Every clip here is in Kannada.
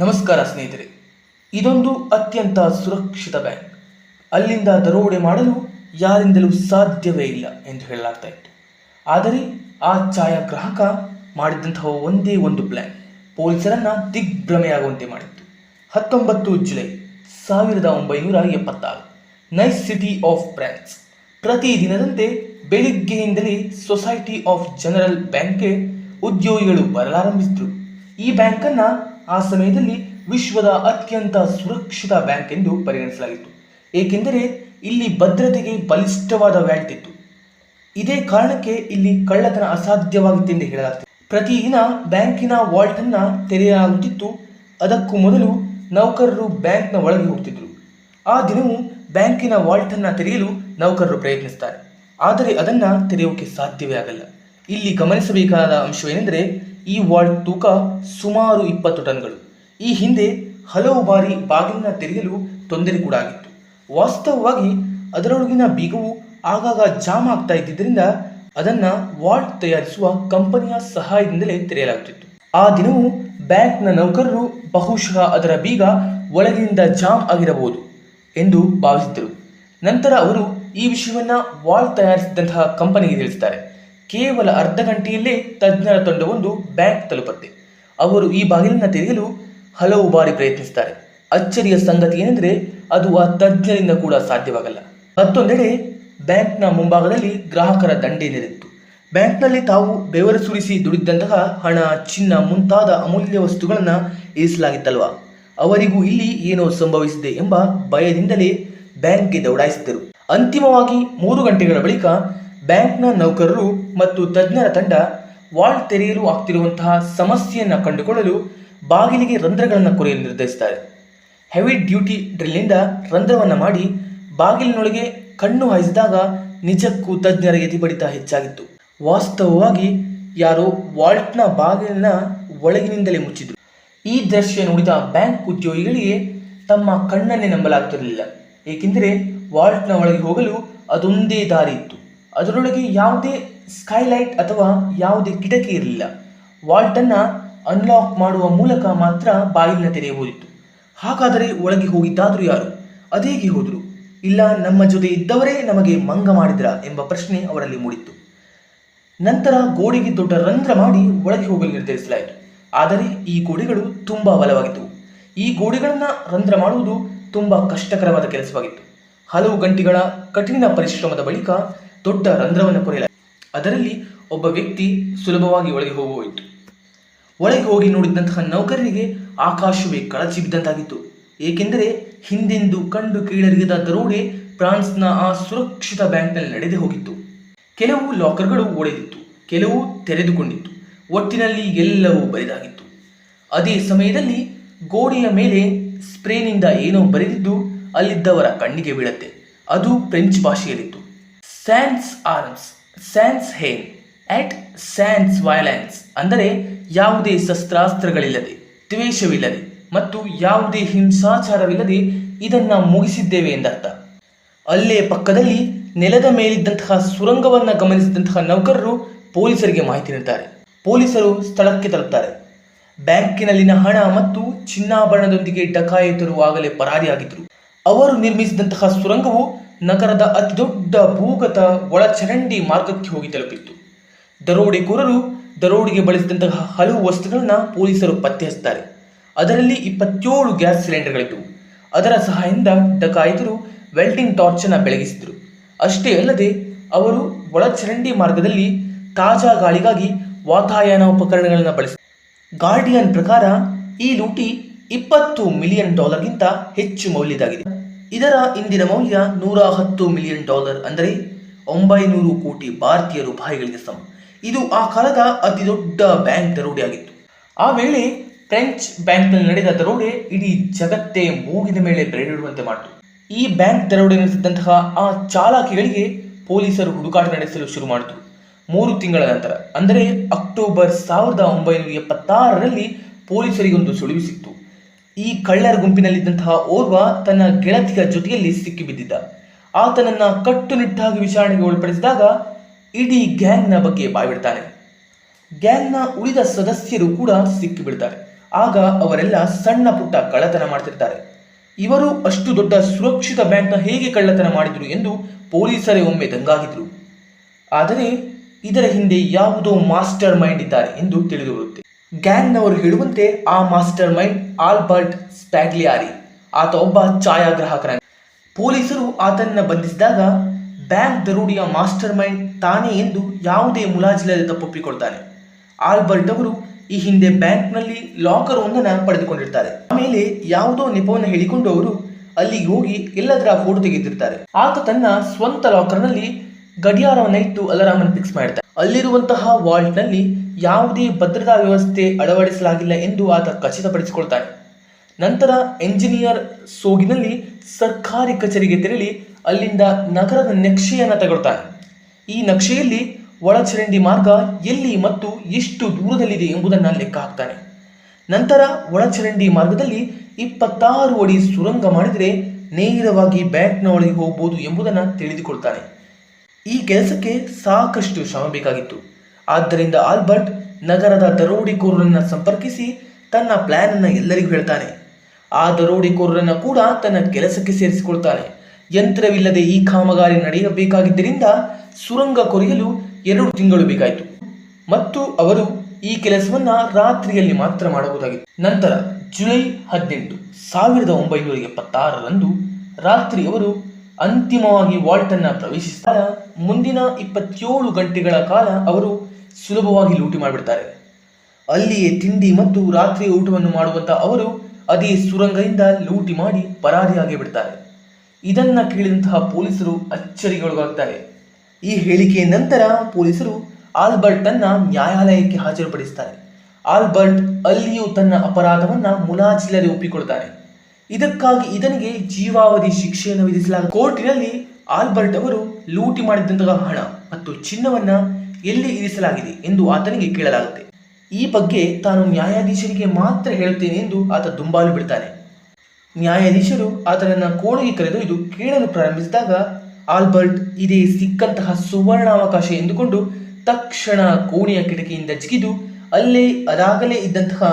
ನಮಸ್ಕಾರ ಸ್ನೇಹಿತರೆ. ಇದೊಂದು ಅತ್ಯಂತ ಸುರಕ್ಷಿತ ಬ್ಯಾಂಕ್. ಅಲ್ಲಿಂದ ದರೋಡೆ ಮಾಡಲು ಯಾರಿಂದಲೂ ಸಾಧ್ಯವೇ ಇಲ್ಲ ಎಂದು ಹೇಳಲಾಗ್ತಾ ಇತ್ತು. ಆದರೆ ಆ ಛಾಯಾಗ್ರಾಹಕ ಮಾಡಿದಂತಹ ಒಂದೇ ಒಂದು ಪ್ಲಾನ್ ಪೊಲೀಸರನ್ನ ದಿಗ್ಭ್ರಮೆಯಾಗುವಂತೆ ಮಾಡಿತ್ತು. ಹತ್ತೊಂಬತ್ತು ಜುಲೈ ಸಾವಿರದ ಒಂಬೈನೂರ ಎಪ್ಪತ್ತಾರು. ನೈಸ್ ಸಿಟಿ ಆಫ್ ಫ್ರಾನ್ಸ್ ಪ್ರತಿ ದಿನದಂತೆ ಬೆಳಿಗ್ಗೆಯಿಂದಲೇ ಸೊಸೈಟಿ ಆಫ್ ಜನರಲ್ ಬ್ಯಾಂಕ್ಗೆ ಉದ್ಯೋಗಿಗಳು ಬರಲಾರಂಭಿಸಿದರು. ಈ ಬ್ಯಾಂಕನ್ನು ಆ ಸಮಯದಲ್ಲಿ ವಿಶ್ವದ ಅತ್ಯಂತ ಸುರಕ್ಷಿತ ಬ್ಯಾಂಕ್ ಎಂದು ಪರಿಗಣಿಸಲಾಗಿತ್ತು. ಏಕೆಂದರೆ ಇಲ್ಲಿ ಭದ್ರತೆಗೆ ಬಲಿಷ್ಠವಾದ ವ್ಯಾಲ್ಟ್ ಇತ್ತು. ಇದೇ ಕಾರಣಕ್ಕೆ ಇಲ್ಲಿ ಕಳ್ಳತನ ಅಸಾಧ್ಯವಾಗಿತ್ತೆಂದು ಹೇಳಲಾಗುತ್ತೆ ಪ್ರತಿದಿನ ಬ್ಯಾಂಕಿನ ವಾಲ್ಟ್ ಅನ್ನ ತೆರೆಯಲಾಗುತ್ತಿತ್ತು. ಅದಕ್ಕೂ ಮೊದಲು ನೌಕರರು ಬ್ಯಾಂಕ್ನ ಒಳಗೆ ಹೋಗ್ತಿದ್ರು. ಆ ದಿನವೂ ಬ್ಯಾಂಕಿನ ವಾಲ್ಟ್ ಅನ್ನ ತೆರೆಯಲು ನೌಕರರು ಪ್ರಯತ್ನಿಸ್ತಾರೆ. ಆದರೆ ಅದನ್ನ ತೆರೆಯೋಕೆ ಸಾಧ್ಯವೇ ಆಗಲ್ಲ. ಇಲ್ಲಿ ಗಮನಿಸಬೇಕಾದ ಅಂಶವೇನೆಂದರೆ ಈ ವಾಲ್ಟ್ ತೂಕ ಸುಮಾರು ಇಪ್ಪತ್ತು ಟನ್ಗಳು. ಈ ಹಿಂದೆ ಹಲವು ಬಾರಿ ಬಾಗಿಲಿನ ತೆರೆಯಲು ತೊಂದರೆ ಕೂಡ ಆಗಿತ್ತು. ವಾಸ್ತವವಾಗಿ ಅದರೊಳಗಿನ ಬೀಗವು ಆಗಾಗ ಜಾಮ್ ಆಗ್ತಾ ಇದ್ದಿದ್ದರಿಂದ ಅದನ್ನು ವಾಲ್ಟ್ ತಯಾರಿಸುವ ಕಂಪನಿಯ ಸಹಾಯದಿಂದಲೇ ತೆರೆಯಲಾಗುತ್ತಿತ್ತು ಆ ದಿನವೂ ಬ್ಯಾಂಕ್ನ ನೌಕರರು ಬಹುಶಃ ಅದರ ಬೀಗ ಒಳಗಿನಿಂದ ಜಾಮ್ ಆಗಿರಬಹುದು ಎಂದು ಭಾವಿಸಿದ್ದರು. ನಂತರ ಅವರು ಈ ವಿಷಯವನ್ನು ವಾಲ್ಟ್ ತಯಾರಿಸಿದಂತಹ ಕಂಪನಿಗೆ ತಿಳಿಸುತ್ತಾರೆ ಕೇವಲ ಅರ್ಧ ಗಂಟೆಯಲ್ಲೇ ತಜ್ಞರ ತಂಡವೊಂದು ಬ್ಯಾಂಕ್ ತಲುಪುತ್ತೆ. ಅವರು ಈ ಬಾಗಿಲನ್ನು ತೆರೆಯಲು ಹಲವು ಬಾರಿ ಪ್ರಯತ್ನಿಸುತ್ತಾರೆ ಅಚ್ಚರಿಯ ಸಂಗತಿ ಏನೆಂದರೆ ಅದು ಆ ತಜ್ಞರಿಂದ ಕೂಡ ಸಾಧ್ಯವಾಗಲ್ಲ. ಮತ್ತೊಂದೆಡೆ, ಬ್ಯಾಂಕ್ನ ಮುಂಭಾಗದಲ್ಲಿ ಗ್ರಾಹಕರ ದಂಡೆ ನೆರೆದಿತ್ತು. ಬ್ಯಾಂಕ್ನಲ್ಲಿ ತಾವು ಬೆವರು ಸುರಿಸಿ ದುಡಿದಂತಹ ಹಣ, ಚಿನ್ನ ಮುಂತಾದ ಅಮೂಲ್ಯ ವಸ್ತುಗಳನ್ನು ಇರಿಸಲಾಗಿತ್ತಲ್ವ? ಅವರಿಗೂ ಇಲ್ಲಿ ಏನೋ ಸಂಭವಿಸಿದೆ ಎಂಬ ಭಯದಿಂದಲೇ ಬ್ಯಾಂಕ್ಗೆ ದೌಡಾಯಿಸಿದ್ದರು. ಅಂತಿಮವಾಗಿ ಮೂರು ಗಂಟೆಗಳ ಬಳಿಕ ಬ್ಯಾಂಕ್ನ ನೌಕರರು ಮತ್ತು ತಜ್ಞರ ತಂಡ ವಾಲ್ಟ್ ತೆರೆಯಲು ಆಗ್ತಿರುವಂತಹ ಸಮಸ್ಯೆಯನ್ನು ಕಂಡುಕೊಳ್ಳಲು ಬಾಗಿಲಿಗೆ ರಂಧ್ರಗಳನ್ನು ಕೊರೆಯಲು ನಿರ್ಧರಿಸುತ್ತಾರೆ ಹೆವಿ ಡ್ಯೂಟಿ ಡ್ರಿಲ್ನಿಂದ ರಂಧ್ರವನ್ನು ಮಾಡಿ ಬಾಗಿಲಿನೊಳಗೆ ಕಣ್ಣು ಹಾಯಿಸಿದಾಗ ನಿಜಕ್ಕೂ ತಜ್ಞರ ಎದಿಬಡಿತ ಹೆಚ್ಚಾಗಿತ್ತು. ವಾಸ್ತವವಾಗಿ ಯಾರೋ ವಾಲ್ಟ್ನ ಬಾಗಿಲಿನ ಒಳಗಿನಿಂದಲೇ ಮುಚ್ಚಿದ್ರು. ಈ ದೃಶ್ಯ ನೋಡಿದ ಬ್ಯಾಂಕ್ ಉದ್ಯೋಗಿಗಳಿಗೆ ತಮ್ಮ ಕಣ್ಣನ್ನೇ ನಂಬಲಾಗ್ತಿರಲಿಲ್ಲ. ಏಕೆಂದರೆ ವಾಲ್ಟ್ನ ಒಳಗೆ ಹೋಗಲು ಅದೊಂದೇ ದಾರಿ ಇತ್ತು. ಅದರೊಳಗೆ ಯಾವುದೇ ಸ್ಕೈಲೈಟ್ ಅಥವಾ ಯಾವುದೇ ಕಿಟಕಿ ಇರಲಿಲ್ಲ. ವಾಲ್ಟನ್ನು ಅನ್ಲಾಕ್ ಮಾಡುವ ಮೂಲಕ ಮಾತ್ರ ಬಾಗಿಲಿನ ತೆರೆಯಬಹುದಿತ್ತು ಹಾಗಾದರೆ ಒಳಗೆ ಹೋಗಿದ್ದಾದರೂ ಯಾರು? ಅದೇಗೆ ಹೋದರು? ಇಲ್ಲ, ನಮ್ಮ ಜೊತೆ ಇದ್ದವರೇ ನಮಗೆ ಮಂಗ ಮಾಡಿದ್ರ ಎಂಬ ಪ್ರಶ್ನೆ ಅವರಲ್ಲಿ ಮೂಡಿತ್ತು. ನಂತರ ಗೋಡೆಗೆ ದೊಡ್ಡ ರಂಧ್ರ ಮಾಡಿ ಒಳಗೆ ಹೋಗಲು ನಿರ್ಧರಿಸಲಾಯಿತು. ಆದರೆ ಈ ಗೋಡೆಗಳು ತುಂಬಾ ಬಲವಾಗಿದ್ದವು. ಈ ಗೋಡೆಗಳನ್ನು ರಂಧ್ರ ಮಾಡುವುದು ತುಂಬಾ ಕಷ್ಟಕರವಾದ ಕೆಲಸವಾಗಿತ್ತು. ಹಲವು ಗಂಟೆಗಳ ಕಠಿಣ ಪರಿಶ್ರಮದ ಬಳಿಕ ದೊಡ್ಡ ರಂಧ್ರವನ್ನು ಕೊರೆಯಲಾಯಿತು ಅದರಲ್ಲಿ ಒಬ್ಬ ವ್ಯಕ್ತಿ ಸುಲಭವಾಗಿ ಒಳಗೆ ಹೋಗುವುದಿತ್ತು ಒಳಗೆ ಹೋಗಿ ನೋಡಿದಂತಹ ನೌಕರರಿಗೆ ಆಕಾಶವೇ ಕಳಚಿ ಬಿದ್ದಂತಾಗಿತ್ತು. ಏಕೆಂದರೆ ಹಿಂದೆಂದು ಕಂಡು ಕೀಳರಿಗದ ದರೋಡೆ ಫ್ರಾನ್ಸ್ನ ಆ ಸುರಕ್ಷಿತ ಬ್ಯಾಂಕ್ನಲ್ಲಿ ನಡೆದೇ ಹೋಗಿತ್ತು. ಕೆಲವು ಲಾಕರ್ಗಳು ಒಡೆದಿತ್ತು, ಕೆಲವು ತೆರೆದುಕೊಂಡಿತ್ತು, ಒಟ್ಟಿನಲ್ಲಿ ಎಲ್ಲವೂ ಬರಿದಾಗಿತ್ತು. ಅದೇ ಸಮಯದಲ್ಲಿ ಗೋಡೆಯ ಮೇಲೆ ಸ್ಪ್ರೇನಿಂದ ಏನೋ ಬರೆದಿದ್ದು ಅಲ್ಲಿದ್ದವರ ಕಣ್ಣಿಗೆ ಬೀಳತ್ತೆ. ಅದು ಫ್ರೆಂಚ್ ಭಾಷೆಯಲ್ಲಿತ್ತು. ಸ್ಯಾನ್ಸ್ ಆರ್ಮ್ಸ್ ಸ್ಯಾನ್ಸ್ ಹೇರ್ ಆಟ್ ಸ್ಯಾನ್ಸ್ ವಯಲೆನ್ಸ್ ಅಂದರೆ ಯಾವುದೇ ಶಸ್ತ್ರಾಸ್ತ್ರಗಳಿಲ್ಲದೆ, ದ್ವೇಷವಿಲ್ಲದೆ ಮತ್ತು ಯಾವುದೇ ಹಿಂಸಾಚಾರವಿಲ್ಲದೆ ಇದನ್ನು ಮುಗಿಸಿದ್ದೇವೆ ಎಂದರ್ಥ. ಅಲ್ಲೇ ಪಕ್ಕದಲ್ಲಿ ನೆಲದ ಮೇಲಿದ್ದಂತಹ ಸುರಂಗವನ್ನ ಗಮನಿಸಿದಂತಹ ನೌಕರರು ಪೊಲೀಸರಿಗೆ ಮಾಹಿತಿ ನೀಡುತ್ತಾರೆ ಪೊಲೀಸರು ಸ್ಥಳಕ್ಕೆ ತರುತ್ತಾರೆ ಬ್ಯಾಂಕಿನಲ್ಲಿನ ಹಣ ಮತ್ತು ಚಿನ್ನಾಭರಣದೊಂದಿಗೆ ಡಕಾಯಿತರು ಆಗಲೇ ಪರಾರಿಯಾಗಿದ್ದರು. ಅವರು ನಿರ್ಮಿಸಿದಂತಹ ಸುರಂಗವು ನಗರದ ಅತಿದೊಡ್ಡ ಭೂಗತ ಒಳಚರಂಡಿ ಮಾರ್ಗಕ್ಕೆ ಹೋಗಿ ತಲುಪಿತ್ತು. ದರೋಡೆಕೋರರು ದರೋಡೆಗೆ ಬಳಸಿದಂತಹ ಹಲವು ವಸ್ತುಗಳನ್ನ ಪೊಲೀಸರು ಪತ್ತೆ ಹಚ್ಚುತ್ತಾರೆ ಅದರಲ್ಲಿ ಇಪ್ಪತ್ತೇಳು ಗ್ಯಾಸ್ ಸಿಲಿಂಡರ್ಗಳಿದ್ದವು. ಅದರ ಸಹಾಯದಿಂದ ಡಕಾಯಿತರು ವೆಲ್ಡಿಂಗ್ ಟಾರ್ಚನ್ನು ಬೆಳಗಿಸಿದರು. ಅಷ್ಟೇ ಅಲ್ಲದೆ ಅವರು ಒಳಚರಂಡಿ ಮಾರ್ಗದಲ್ಲಿ ತಾಜಾ ಗಾಳಿಗಾಗಿ ವಾತಾಯನ ಉಪಕರಣಗಳನ್ನು ಬಳಸಿ ಗಾರ್ಡಿಯನ್ ಪ್ರಕಾರ ಈ ಲೂಟಿ ಇಪ್ಪತ್ತು ಮಿಲಿಯನ್ ಡಾಲರ್ಗಿಂತ ಹೆಚ್ಚು ಮೌಲ್ಯದಾಗಿದೆ ಇದರ ಇಂದಿನ ಮೌಲ್ಯ ನೂರ ಹತ್ತು ಮಿಲಿಯನ್ ಡಾಲರ್ ಅಂದರೆ ಒಂಬೈನೂರು ಕೋಟಿ ಭಾರತೀಯ ರೂಪಾಯಿಗಳಿಗೆ ಸಮ. ಇದು ಆ ಕಾಲದ ಅತಿ ದೊಡ್ಡ ಬ್ಯಾಂಕ್ ದರೋಡೆಯಾಗಿತ್ತು. ಆ ವೇಳೆ ಫ್ರೆಂಚ್ ಬ್ಯಾಂಕ್ನಲ್ಲಿ ನಡೆದ ದರೋಡೆ ಇಡೀ ಜಗತ್ತೇ ಮೂಗಿನ ಮೇಲೆ ಬೆರಳಿಡುವಂತೆ ಮಾಡಿತು. ಈ ಬ್ಯಾಂಕ್ ದರೋಡೆ ನಡೆಸಿದಂತಹ ಆ ಚಾಲಾಕಿಗಳಿಗೆ ಪೊಲೀಸರು ಹುಡುಕಾಟ ನಡೆಸಲು ಶುರು ಮಾಡಿತು. ಮೂರು ತಿಂಗಳ ನಂತರ, ಅಂದರೆ ಅಕ್ಟೋಬರ್ ಸಾವಿರದ ಒಂಬೈನೂರ ಎಪ್ಪತ್ತಾರರಲ್ಲಿ ಪೊಲೀಸರಿಗೊಂದು ಸುಳಿವು ಸಿಕ್ತು. ಈ ಕಳ್ಳರ ಗುಂಪಿನಲ್ಲಿದ್ದಂತಹ ಓರ್ವ ತನ್ನ ಗೆಳತಿಯ ಜೊತೆಯಲ್ಲಿ ಸಿಕ್ಕಿಬಿದ್ದಿದ್ದ. ಆತನನ್ನ ಕಟ್ಟುನಿಟ್ಟಾಗಿ ವಿಚಾರಣೆಗೆ ಒಳಪಡಿಸಿದಾಗ ಇಡೀ ಗ್ಯಾಂಗ್ನ ಬಗ್ಗೆ ಬಾಯ್ಬಿಡ್ತಾನೆ. ಗ್ಯಾಂಗ್ನ ಉಳಿದ ಸದಸ್ಯರು ಕೂಡ ಸಿಕ್ಕಿಬಿಡ್ತಾರೆ. ಆಗ ಅವರೆಲ್ಲ ಸಣ್ಣ ಪುಟ್ಟ ಕಳ್ಳತನ ಮಾಡ್ತಿರ್ತಾರೆ. ಇವರು ಅಷ್ಟು ದೊಡ್ಡ ಸುರಕ್ಷಿತ ಬ್ಯಾಂಕ್ನ ಹೇಗೆ ಕಳ್ಳತನ ಮಾಡಿದ್ರು ಎಂದು ಪೊಲೀಸರೇ ಒಮ್ಮೆ ದಂಗಾಗಿದ್ರು. ಆದರೆ ಇದರ ಹಿಂದೆ ಯಾವುದೋ ಮಾಸ್ಟರ್ ಮೈಂಡ್ ಇದ್ದಾರೆ ಎಂದು ತಿಳಿದು ಗ್ಯಾಂಗ್ನವರು ಹೇಳುವಂತೆ ಆ ಮಾಸ್ಟರ್ ಮೈಂಡ್ ಆಲ್ಬರ್ಟ್ ಸ್ಪ್ಯಾಗ್ಲಿಯಾರಿ, ಆತ ಒಬ್ಬ ಛಾಯಾಗ್ರಾಹಕರ ಪೊಲೀಸರು ಆತನನ್ನ ಬಂಧಿಸಿದಾಗ ಬ್ಯಾಂಕ್ ದರೋಡಿಯ ಮಾಸ್ಟರ್ ಮೈಂಡ್ ತಾನೇ ಎಂದು ಯಾವುದೇ ಮುಲಾಜಿಲ್ಲದೆ ತಪ್ಪೊಪ್ಪಿಕೊಳ್ತಾನೆ. ಆಲ್ಬರ್ಟ್ ಅವರು ಈ ಹಿಂದೆ ಬ್ಯಾಂಕ್ನಲ್ಲಿ ಲಾಕರ್ ಒಂದನ್ನು ಪಡೆದುಕೊಂಡಿರ್ತಾರೆ. ಆಮೇಲೆ ಯಾವುದೋ ನೆಪವನ್ನು ಹೇಳಿಕೊಂಡು ಅವರು ಅಲ್ಲಿಗೆ ಹೋಗಿ ಎಲ್ಲದರ ಫೋಟೋ ತೆಗೆದಿರ್ತಾರೆ. ಆತ ತನ್ನ ಸ್ವಂತ ಲಾಕರ್ನಲ್ಲಿ ಗಡಿಯಾರವನ್ನು ಇಟ್ಟು ಅಲಾರಾಮ್ ಅನ್ನು ಫಿಕ್ಸ್ ಮಾಡಿರ್ತಾನೆ ಅಲ್ಲಿರುವಂತಹ ವಾಲ್ಟ್ನಲ್ಲಿ ಯಾವುದೇ ಭದ್ರತಾ ವ್ಯವಸ್ಥೆ ಅಳವಡಿಸಲಾಗಿಲ್ಲ ಎಂದು ಆತ ಖಚಿತಪಡಿಸಿಕೊಳ್ತಾನೆ. ನಂತರ ಎಂಜಿನಿಯರ್ ಸೋಗಿನಲ್ಲಿ ಸರ್ಕಾರಿ ಕಚೇರಿಗೆ ತೆರಳಿ ಅಲ್ಲಿಂದ ನಗರದ ನಕ್ಷೆಯನ್ನು ತಗೊಳ್ತಾನೆ. ಈ ನಕ್ಷೆಯಲ್ಲಿ ಒಳಚರಂಡಿ ಮಾರ್ಗ ಎಲ್ಲಿ ಮತ್ತು ಎಷ್ಟು ದೂರದಲ್ಲಿದೆ ಎಂಬುದನ್ನು ಲೆಕ್ಕ ಹಾಕ್ತಾನೆ. ನಂತರ ಒಳಚರಂಡಿ ಮಾರ್ಗದಲ್ಲಿ ಇಪ್ಪತ್ತಾರು ಅಡಿ ಸುರಂಗ ಮಾಡಿದರೆ ನೇರವಾಗಿ ಬ್ಯಾಂಕ್ನ ಒಳಗೆ ಹೋಗಬಹುದು ಎಂಬುದನ್ನು ತಿಳಿದುಕೊಳ್ತಾನೆ. ಈ ಕೆಲಸಕ್ಕೆ ಸಾಕಷ್ಟು ಶ್ರಮ ಬೇಕಾಗಿತ್ತು. ಆದ್ದರಿಂದ ಆಲ್ಬರ್ಟ್ ನಗರದ ದರೋಡಿಕೋರರನ್ನು ಸಂಪರ್ಕಿಸಿ ತನ್ನ ಪ್ಲಾನ್ ಅನ್ನು ಎಲ್ಲರಿಗೂ ಹೇಳ್ತಾನೆ. ಆ ದರೋಡಿಕೋರರನ್ನು ಕೂಡ ತನ್ನ ಕೆಲಸಕ್ಕೆ ಸೇರಿಸಿಕೊಳ್ತಾನೆ. ಯಂತ್ರವಿಲ್ಲದೆ ಈ ಕಾಮಗಾರಿ ನಡೆಯಬೇಕಾಗಿದ್ದರಿಂದ ಸುರಂಗ ಕೊರೆಯಲು ಎರಡು ತಿಂಗಳು ಬೇಕಾಯಿತು. ಮತ್ತು ಅವರು ಈ ಕೆಲಸವನ್ನ ರಾತ್ರಿಯಲ್ಲಿ ಮಾತ್ರ ಮಾಡಬಹುದಾಗಿತ್ತು. ನಂತರ ಜುಲೈ ಹದಿನೆಂಟು, ಸಾವಿರದ ಒಂಬೈನೂರ ಎಪ್ಪತ್ತಾರರಂದು ರಾತ್ರಿ ಅವರು ಅಂತಿಮವಾಗಿ ವಾಲ್ಟ್ ಅನ್ನ ಪ್ರವೇಶಿಸಿದಾಗ ಮುಂದಿನ ಇಪ್ಪತ್ತೇಳು ಗಂಟೆಗಳ ಕಾಲ ಅವರು ಸುಲಭವಾಗಿ ಲೂಟಿ ಮಾಡಿಬಿಡ್ತಾರೆ. ಅಲ್ಲಿಯೇ ತಿಂಡಿ ಮತ್ತು ರಾತ್ರಿ ಊಟವನ್ನು ಮಾಡುವಂತ ಅವರು ಅದೇ ಸುರಂಗದಿಂದ ಲೂಟಿ ಮಾಡಿ ಪರಾರಿಯಾಗಿ ಬಿಡ್ತಾರೆ. ಇದನ್ನ ಕೇಳಿದಂತಹ ಪೊಲೀಸರು ಅಚ್ಚರಿಗೊಳಗಾಗ್ತಾರೆ. ಈ ಹೇಳಿಕೆಯ ನಂತರ ಪೊಲೀಸರು ಆಲ್ಬರ್ಟ್ ಅನ್ನ ನ್ಯಾಯಾಲಯಕ್ಕೆ ಹಾಜರುಪಡಿಸ್ತಾರೆ. ಆಲ್ಬರ್ಟ್ ಅಲ್ಲಿಯೂ ತನ್ನ ಅಪರಾಧವನ್ನ ಮುಲಾಜಿಲ್ಲದೆ ಒಪ್ಪಿಕೊಳ್ತಾನೆ. ಇದಕ್ಕಾಗಿ ಇದನಿಗೆ ಜೀವಾವಧಿ ಶಿಕ್ಷೆಯನ್ನು ವಿಧಿಸಲಾಗ ಕೋರ್ಟಿನಲ್ಲಿ ಆಲ್ಬರ್ಟ್ ಅವರು ಲೂಟಿ ಮಾಡಿದಂತಹ ಹಣ ಮತ್ತು ಚಿನ್ನವನ್ನ ಎಲ್ಲಿ ಇರಿಸಲಾಗಿದೆ ಎಂದು ಆತನಿಗೆ ಕೇಳಲಾಗುತ್ತೆ. ಈ ಬಗ್ಗೆ ತಾನು ನ್ಯಾಯಾಧೀಶರಿಗೆ ಮಾತ್ರ ಹೇಳುತ್ತೇನೆ ಎಂದು ಆತ ದುಂಬಾಲು ಬಿಡ್ತಾನೆ. ನ್ಯಾಯಾಧೀಶರು ಆತನನ್ನ ಕೋಣೆಗೆ ಕರೆದೊಯ್ದು ಕೇಳಲು ಪ್ರಾರಂಭಿಸಿದಾಗ ಆಲ್ಬರ್ಟ್ ಇದೇ ಸಿಕ್ಕಂತಹ ಸುವರ್ಣಾವಕಾಶ ಎಂದುಕೊಂಡು ತಕ್ಷಣ ಕೋಣೆಯ ಕಿಟಕಿಯಿಂದ ಜಿಗಿದು ಅಲ್ಲೇ ಅದಾಗಲೇ ಇದ್ದಂತಹ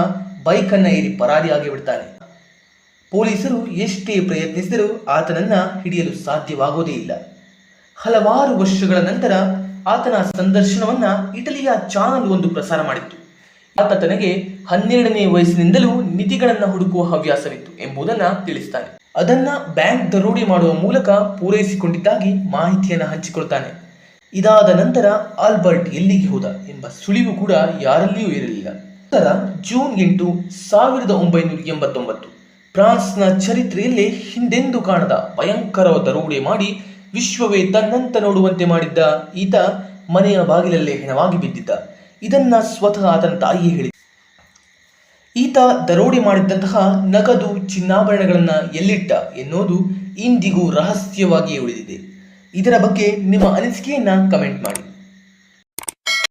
ಬೈಕನ್ನ ಏರಿ ಪರಾರಿಯಾಗಿ ಬಿಡ್ತಾನೆ. ಪೊಲೀಸರು ಎಷ್ಟೇ ಪ್ರಯತ್ನಿಸಿದರೂ ಆತನನ್ನ ಹಿಡಿಯಲು ಸಾಧ್ಯವಾಗುವುದೇ ಇಲ್ಲ. ಹಲವಾರು ವರ್ಷಗಳ ನಂತರ ಆತನ ಸಂದರ್ಶನವನ್ನ ಇಟಲಿಯ ಚಾನಲ್ ಒಂದು ಪ್ರಸಾರ ಮಾಡಿತ್ತು. ಆತ ತನಗೆ ಹನ್ನೆರಡನೇ ವಯಸ್ಸಿನಿಂದಲೂ ನಿಧಿಗಳನ್ನ ಹುಡುಕುವ ಹವ್ಯಾಸವಿತ್ತು ಎಂಬುದನ್ನ ತಿಳಿಸ್ತಾನೆ. ಅದನ್ನ ಬ್ಯಾಂಕ್ ದರೋಡೆ ಮಾಡುವ ಮೂಲಕ ಪೂರೈಸಿಕೊಂಡಿದ್ದಾಗಿ ಮಾಹಿತಿಯನ್ನು ಹಂಚಿಕೊಳ್ತಾನೆ. ಇದಾದ ನಂತರ ಆಲ್ಬರ್ಟ್ ಎಲ್ಲಿಗೆ ಹೋದ ಎಂಬ ಸುಳಿವು ಕೂಡ ಯಾರಲ್ಲಿಯೂ ಇರಲಿಲ್ಲ. ನಂತರ ಜೂನ್ ಎಂಟು ಸಾವಿರದ ಒಂಬೈನೂರ ಎಂಬತ್ತೊಂಬತ್ತು ಫ್ರಾನ್ಸ್ನ ಚರಿತ್ರೆಯಲ್ಲಿ ಹಿಂದೆಂದು ಕಾಣದ ಭಯಂಕರ ದರೋಡೆ ಮಾಡಿ ವಿಶ್ವವೇ ತನ್ನಂತ ನೋಡುವಂತೆ ಮಾಡಿದ್ದ ಈತ ಮನೆಯ ಬಾಗಿಲಲ್ಲೇ ಹೆಣವಾಗಿ ಬಿದ್ದಿದ್ದ. ಇದನ್ನ ಸ್ವತಃ ಆತನ ತಾಯಿಯೇ ಹೇಳಿ ಈತ ದರೋಡೆ ಮಾಡಿದ್ದಂತಹ ನಗದು ಚಿನ್ನಾಭರಣಗಳನ್ನ ಎಲ್ಲಿಟ್ಟ ಎನ್ನುವುದು ಇಂದಿಗೂ ರಹಸ್ಯವಾಗಿಯೇ ಉಳಿದಿದೆ. ಇದರ ಬಗ್ಗೆ ನಿಮ್ಮ ಅನಿಸಿಕೆಯನ್ನ ಕಮೆಂಟ್ ಮಾಡಿ.